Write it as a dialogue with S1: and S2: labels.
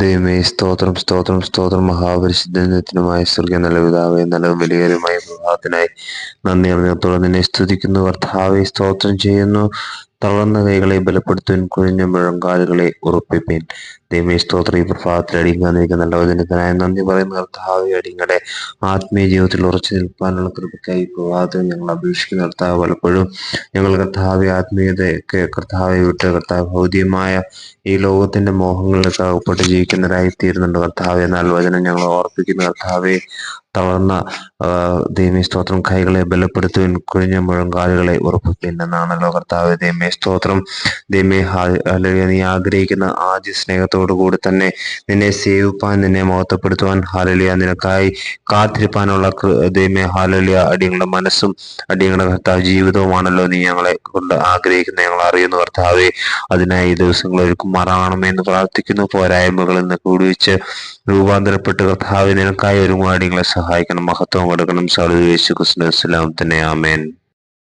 S1: ദൈവമേ സ്തോത്രം സ്തോത്രം സ്തോത്രം. മഹാപരിശുദ്ധനത്തിനുമായ സ്വർഗീയ നല്ല പിതാവേ നല്ല വലിയവരുമായ പ്രഭാതത്തിനായി നന്ദി. അറിഞ്ഞത്തോളം നിന്നെ സ്തുതിക്കുന്നു. കർത്താവെ സ്തോത്രം ചെയ്യുന്നു. തളർന്ന കൈകളെ ബലപ്പെടുത്തുവാൻ കുഴിഞ്ഞ മുഴങ്കാലുകളെ ഉറപ്പിപ്പീൻ. ദൈവമേ സ്തോത്രം. ഈ പ്രഭാതത്തിൽ അടിങ്ങാന്നിരിക്കുന്ന നല്ല നന്ദി പറയുന്ന. കർത്താവ് അടിങ്ങളെ ആത്മീയ ജീവിതത്തിൽ ഉറച്ചു നിൽക്കാനുള്ള കൃപയ്ക്കായി പ്രഭാതത്തിൽ ഞങ്ങൾ അപേക്ഷിക്കുന്ന. കർത്താവ് പലപ്പോഴും ഞങ്ങൾ കർത്താവ് ആത്മീയതയൊക്കെ കർത്താവെ വിട്ട് കർത്താവ് ഭൗതികമായ ഈ ലോകത്തിന്റെ മോഹങ്ങളിലൊക്കെ അകപ്പെട്ട് ജീവിക്കുന്നവരായി തീരുന്നുണ്ട്. കർത്താവെ എന്നാൽ വചനം ഞങ്ങൾ ഓർപ്പിക്കുന്ന. കർത്താവെ തളർന്ന ദൈവമേ സ്തോത്രം. കൈകളെ ബലപ്പെടുത്തുവിൻ കുഴിഞ്ഞ മുഴങ്കാലുകളെ ഉറപ്പിപ്പിൻ എന്നാണല്ലോ കർത്താവ്. ദൈവമേ സ്തോത്രം. ദൈവമേ അല്ലെങ്കിൽ നീ ആഗ്രഹിക്കുന്ന ആദ്യ സ്നേഹത്തോടു കൂടി തന്നെ നിന്നെ സേവിപ്പാൻ നിന്നെ മഹത്വപ്പെടുത്തുവാൻ ഹാലലിയ നിനക്കായി കാത്തിരിപ്പാനുള്ള ദൈവമേ ഹാലലിയ അടിയങ്ങളുടെ മനസ്സും അടിയങ്ങളുടെ കർത്താവ് ജീവിതവുമാണല്ലോ നീ ഞങ്ങളെ കൊണ്ട് ആഗ്രഹിക്കുന്ന ഞങ്ങൾ അറിയുന്നു കർത്താവെ അതിനായി ദിവസങ്ങൾ ഒരുക്കുമാറാകണമെന്ന് പ്രാർത്ഥിക്കുന്നു. പോരായ്മകളിൽ നിന്ന് കൂടിവെച്ച് രൂപാന്തരപ്പെട്ട് കർത്താവ് നിനക്കായി ഒരുങ്ങാടികളെ സഹായിക്കണം മഹത്വം കൊടുക്കണം സാധു യേശു കൃഷ്ണ തന്നെ ആമേൻ.